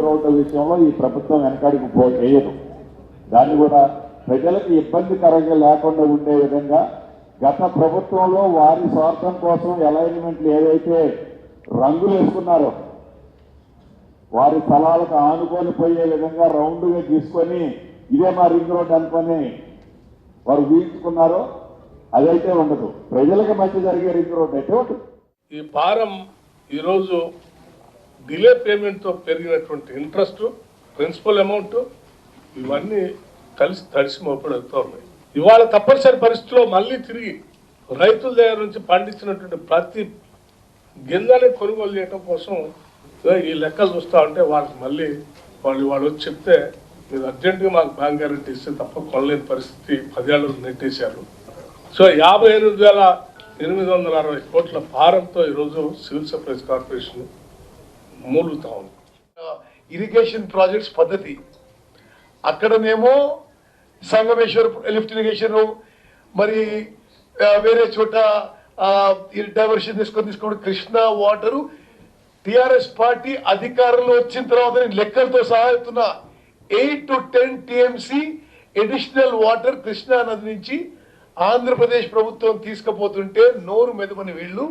రోడ్ల విషయంలో ఈ ప్రభుత్వం వెనకాడికి పో చేయదు దాన్ని కూడా ప్రజలకు ఇబ్బందికరంగా లేకుండా ఉండే విధంగా గత ప్రభుత్వంలో వారి స్వార్థం కోసం అలైన్మెంట్లు ఏదైతే రంగులు వేసుకున్నారో వారి స్థలాలకు ఆనుకొని పోయే విధంగా రౌండ్గా తీసుకొని ఇదే మా రింగ్ రోడ్ అనుకొని వారు ఊహించుకున్నారో అదైతే ఉండదు. ప్రజలకు మంచి జరిగే రింగ్ రోడ్ అయితే ఉంటుంది ఈ భారం ఈరోజు డిలే పేమెంట్తో పెరిగినటువంటి ఇంట్రెస్ట్ ప్రిన్సిపల్ అమౌంట్ ఇవన్నీ కలిసి తడిసి మోపడుతూ ఉన్నాయి. ఇవాళ తప్పనిసరి పరిస్థితిలో మళ్ళీ తిరిగి రైతుల దగ్గర నుంచి పండించినటువంటి ప్రతి గింజని కొనుగోలు చేయడం కోసం ఈ లెక్కలు చూస్తూ ఉంటే వాళ్ళకి మళ్ళీ వాళ్ళు వాళ్ళు వచ్చి చెప్తే మీరు అర్జెంటుగా మాకు బ్యాంక్ గ్యారెంటీ ఇస్తే తప్ప కొనలేని పరిస్థితి పదేళ్ళు నెట్టేశారు. సో యాభై ఎనిమిది వేల ఎనిమిది వందల అరవై కోట్ల భారంతో ఈరోజు సివిల్ సప్లైస్ కార్పొరేషన్ మూలుగుతా. ఉంది ఇరిగేషన్ ప్రాజెక్ట్స్ పద్ధతి. అక్కడనేమో సంగమేశ్వర్ లిఫ్ట్ ఇరిగేషన్ మరి వేరే చోట డైవర్షన్ తీసుకొని తీసుకోండి కృష్ణా వాటరు టిఆర్ఎస్ పార్టీ అధికారంలో వచ్చిన తర్వాత నేను లెక్కలతో సహా చెప్తున్నా. Eight to ten TMC additional water Krishna నది నుంచి ఆంధ్రప్రదేశ్ ప్రభుత్వం తీసుకుపోతుంటే నోరు మెదమని వీళ్ళు.